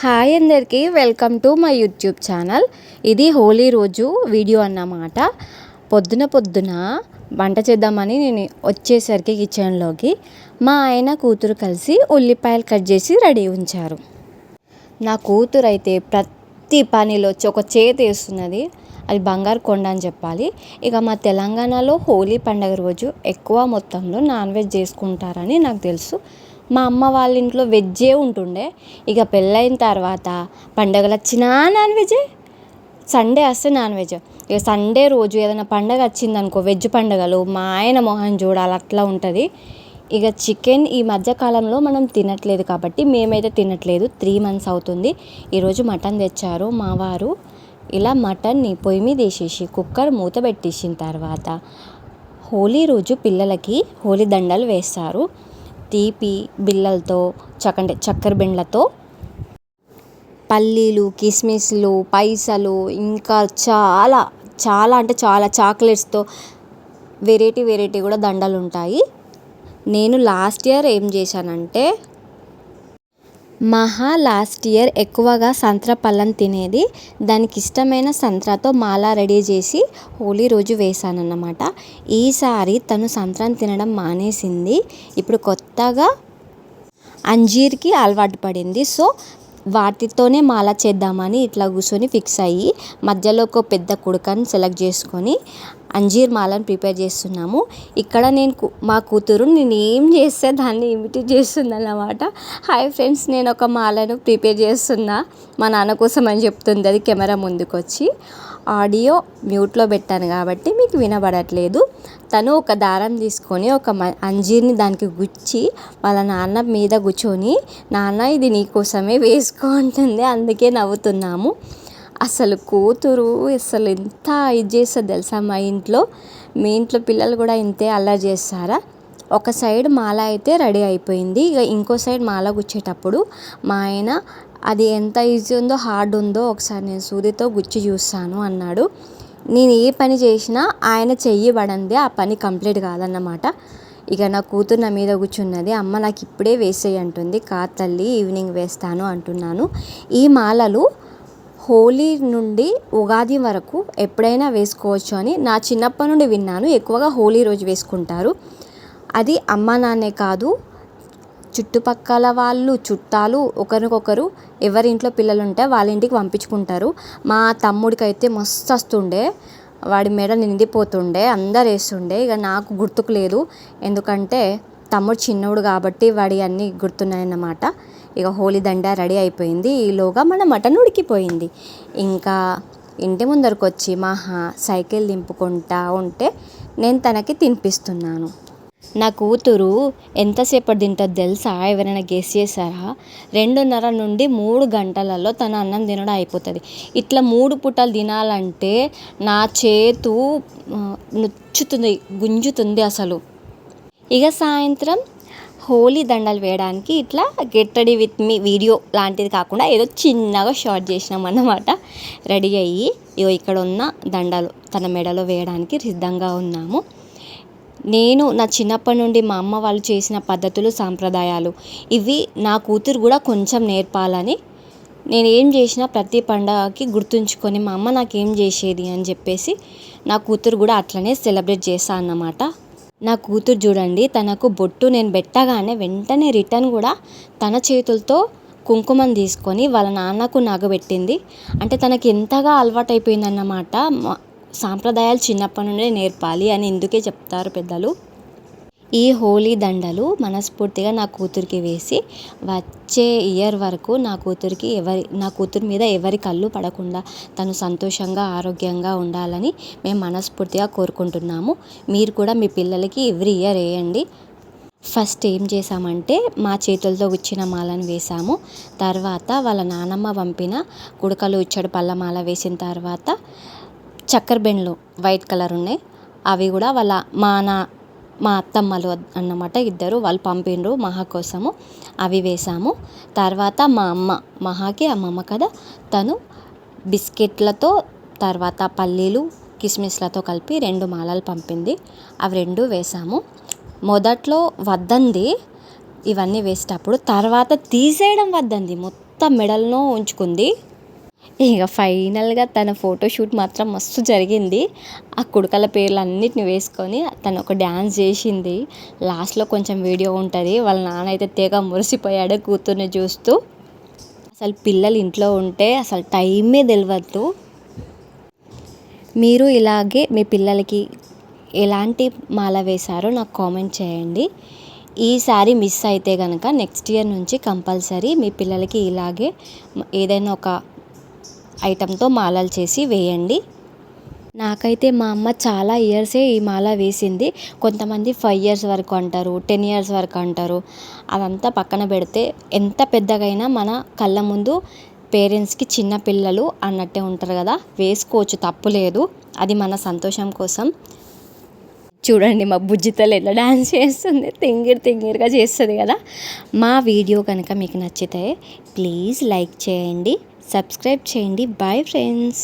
Hi అందరికీ welcome to my YouTube channel. ఇది హోలీ రోజు వీడియో అన్నమాట. పొద్దున పొద్దున వంట చేద్దామని నేను వచ్చేసరికి కిచెన్లోకి మా ఆయన కూతురు కలిసి ఉల్లిపాయలు కట్ చేసి రెడీ ఉంచారు. నా కూతురు అయితే ప్రతి పనిలో ఒక చేతి వేస్తున్నది. అది బంగారు కొండ అని చెప్పాలి. ఇక మా తెలంగాణలో హోలీ పండగ రోజు ఎక్కువ మొత్తంలో నాన్ వెజ్ చేసుకుంటారని నాకు తెలుసు. మా అమ్మ వాళ్ళ ఇంట్లో వెజ్జే ఉంటుండే. ఇక పెళ్ళైన తర్వాత పండగలు వచ్చినా నాన్ వెజే? సండే వస్తే నాన్ వెజ్. ఇక సండే రోజు ఏదైనా పండగ వచ్చిందనుకో వెజ్ పండగలు మా ఆయన మొహం చూడాలి అట్లా ఉంటుంది. ఇక చికెన్ ఈ మధ్యకాలంలో మనం తినట్లేదు కాబట్టి మేమైతే తినట్లేదు. త్రీ మంత్స్ అవుతుంది. ఈరోజు మటన్ తెచ్చారు మా వారు. ఇలా మటన్ని పొయ్యి మీద వేసేసి కుక్కర్ మూత పెట్టేసిన తర్వాత హోలీ రోజు పిల్లలకి హోలీ దండలు వేస్తారు. తీపి బిళ్ళలతో చకంటే చక్కెర బిండ్లతో. పల్లీలు కిస్మిస్లు పైసలు ఇంకా చాలా చాలా అంటే చాలా చాక్లెట్స్తో వెరైటీ వెరైటీ కూడా దండలు ఉంటాయి నేను లాస్ట్ ఇయర్ ఏం చేశానంటే మహా లాస్ట్ ఇయర్ ఎక్కువగా సంత్ర పళ్ళని తినేది. దానికి ఇష్టమైన సంత్రతో మాల రెడీ చేసి హోలీ రోజు వేశానన్నమాట. ఈసారి తను సంత్రాన్ని తినడం మానేసింది. ఇప్పుడు కొత్తగా అంజీర్కి అలవాటు పడింది. సో వాటితోనే మాల చేద్దామని ఇట్లా కూర్చొని ఫిక్స్ అయ్యి మధ్యలో ఒక పెద్ద కుడుకని సెలెక్ట్ చేసుకొని అంజీర్ మాలను ప్రిపేర్ చేస్తున్నాము. ఇక్కడ నేను మా కూతురు నేను ఏం చేస్తే దాన్ని ఇమిటేట్ చేస్తుంది అన్నమాట హాయ్ ఫ్రెండ్స్ నేను ఒక మాలను ప్రిపేర్ చేస్తున్నా. మా నాన్న కోసం అని చెప్తుంది అది కెమెరా ముందుకు వచ్చి ఆడియో మ్యూట్లో పెట్టాను కాబట్టి మీకు వినబడట్లేదు. తను ఒక దారం తీసుకొని ఒక మ అంజీర్ని దానికి గుచ్చి వాళ్ళ నాన్న మీద కూర్చొని నాన్న ఇది నీకోసమే వేసుకో అంటుంది. అందుకే నవ్వుతున్నాము. అసలు కూతురు అసలు ఎంత ఇది చేస్తుంది తెలుసా మా ఇంట్లో? మీ ఇంట్లో పిల్లలు కూడా ఇంతే అల్లరి చేస్తారా? ఒక సైడ్ మాల అయితే రెడీ అయిపోయింది. ఇక ఇంకో సైడ్ మాల గుచ్చేటప్పుడు మా ఆయన అది ఎంత ఈజీ ఉందో హార్డ్ ఉందో ఒకసారి నేను సూదితో గుచ్చి చూస్తాను అన్నాడు. నేను ఏ పని చేసినా ఆయన చెయ్యి పడంది ఆ పని కంప్లీట్ కాదన్నమాట. ఇక నా కూతురు నా మీద కూర్చున్నది. అమ్మ నాకు ఇప్పుడే వేసేయి అంటుంది. కా తల్లి ఈవినింగ్ వేస్తాను అంటున్నాను. ఈ మాలలు హోలీ నుండి ఉగాది వరకు ఎప్పుడైనా వేసుకోవచ్చు అని నా చిన్నప్పటి నుండి విన్నాను. ఎక్కువగా హోలీ రోజు వేసుకుంటారు. అది అమ్మ నాన్నే కాదు చుట్టుపక్కల వాళ్ళు చుట్టాలు ఒకరికొకరు ఎవరి ఇంట్లో పిల్లలు ఉంటే వాళ్ళ ఇంటికి పంపించుకుంటారు. మా తమ్ముడికి అయితే మస్తు వస్తుండే. వాడి మెడ నిండిపోతుండే అందరు వేస్తుండే. ఇక నాకు గుర్తుకు లేదు. ఎందుకంటే తమ్ముడు చిన్నోడు కాబట్టి వాడి అన్నీ గుర్తున్నాయన్నమాట. ఇక హోలీ దండ రెడీ అయిపోయింది. ఈలోగా మన మటన్ ఉడికిపోయింది. ఇంకా ఇంటి ముందరకు వచ్చి మహా సైకిల్ దింపుకుంటా ఉంటే నేను తనకి తినిపిస్తున్నాను. నా కూతురు ఎంతసేపటి తింటుందో తెలుసా? ఎవరైనా గెస్ చేశారా? రెండున్నర నుండి మూడు గంటలలో తన అన్నం తినడం అయిపోతుంది. ఇట్లా మూడు పూటలు తినాలంటే నా చేతు నొచ్చుతుంది గుంజుతుంది అసలు. ఇక సాయంత్రం హోలీ దండలు వేయడానికి ఇట్లా get ready with me video లాంటిది కాకుండా ఏదో చిన్నగా షార్ట్ చేసినాం అన్నమాట. రెడీ అయ్యి ఇగో ఇక్కడ ఉన్న దండలు తన మెడలో వేయడానికి సిద్ధంగా ఉన్నాము. నేను నా చిన్నప్పటి నుండి మా అమ్మ వాళ్ళు చేసిన పద్ధతులు సాంప్రదాయాలు ఇవి నా కూతురు కూడా కొంచెం నేర్పాలని నేను ఏం చేసినా ప్రతి పండగకి గుర్తుంచుకొని మా అమ్మ నాకేం చేసేది అని చెప్పేసి నా కూతురు కూడా అట్లనే సెలబ్రేట్ చేస్తా అన్నమాట. నా కూతురు చూడండి తనకు బొట్టు నేను పెట్టగానే వెంటనే రిటర్న్ కూడా తన చేతులతో కుంకుమం తీసుకొని వాళ్ళ నాన్నకు నాగబెట్టింది. అంటే తనకి ఎంతగా అలవాటైపోయిందన్నమాట. మా- సాంప్రదాయాలు చిన్నప్పటి నుండే నేర్పాలి అని ఇందుకే చెప్తారు పెద్దలు. ఈ హోలీ దండలు మనస్ఫూర్తిగా నా కూతురికి వేసి వచ్చే ఇయర్ వరకు నా కూతురికి ఎవరి నా కూతురు మీద ఎవరి కళ్ళు పడకుండా తను సంతోషంగా ఆరోగ్యంగా ఉండాలని మేము మనస్ఫూర్తిగా కోరుకుంటున్నాము. మీరు కూడా మీ పిల్లలకి ఎవ్రీ ఇయర్ వేయండి. ఫస్ట్ ఏం చేసామంటే మా చేతులతో గుచ్చిన మాలను వేసాము తర్వాత వాళ్ళ నానమ్మ పంపిన కుడకలు ఉచ్చడు పళ్ళ మాల వేసిన తర్వాత చక్కెర బెండ్లు వైట్ కలర్ ఉన్నాయి. అవి కూడా వాళ్ళ మా నా మా అత్తమ్మలు అన్నమాట ఇద్దరు వాళ్ళు పంపిండ్రు మహా కోసము అవి వేసాము. తర్వాత మా అమ్మ మహాకి అమ్మమ్మ కదా తను బిస్కెట్లతో తర్వాత పల్లీలు కిస్మిస్లతో కలిపి రెండు మాలలు పంపింది. అవి రెండు వేసాము. మొదట్లో వద్దంది ఇవన్నీ వేసేటప్పుడు తర్వాత తీసేయడం వద్దంది. మొత్తం మొత్తం మెడల్లో ఉంచుకుంది. ఇక ఫైనల్గా తన ఫోటోషూట్ మాత్రం మస్తు జరిగింది. ఆ కుడకల పేర్లు అన్నిటిని వేసుకొని తను ఒక డ్యాన్స్ చేసింది. లాస్ట్లో కొంచెం వీడియో ఉంటుంది. వాళ్ళ నాన్న అయితే తెగ మురిసిపోయాడు కూతుర్ని చూస్తూ. అసలు పిల్లలు ఇంట్లో ఉంటే అసలు టైమే తెలియద్దు మీరు ఇలాగే మీ పిల్లలకి ఎలాంటి మాల వేశారో నాకు కామెంట్ చేయండి. ఈసారి మిస్ అయితే కనుక నెక్స్ట్ ఇయర్ నుంచి కంపల్సరీ మీ పిల్లలకి ఇలాగే ఏదైనా ఒక ఐటెంతో మాలలు చేసి వేయండి. నాకైతే మా అమ్మ చాలా ఇయర్సే ఈ మాల వేసింది. కొంతమంది ఫైవ్ ఇయర్స్ వరకు అంటారు టెన్ ఇయర్స్ వరకు అంటారు. అదంతా పక్కన పెడితే ఎంత పెద్దగైనా మన కళ్ళ ముందు పేరెంట్స్కి చిన్న పిల్లలు అన్నట్టే ఉంటారు కదా. వేసుకోవచ్చు తప్పు లేదు. అది మన సంతోషం కోసం. చూడండి మా బుజ్జితలు ఎలా డాన్స్ చేస్తుంది. తింగిర్ తింగిర్గా చేస్తుంది కదా. మా వీడియో కనుక మీకు నచ్చితే ప్లీజ్ లైక్ చేయండి. సబ్స్క్రైబ్ చేయండి. Bye friends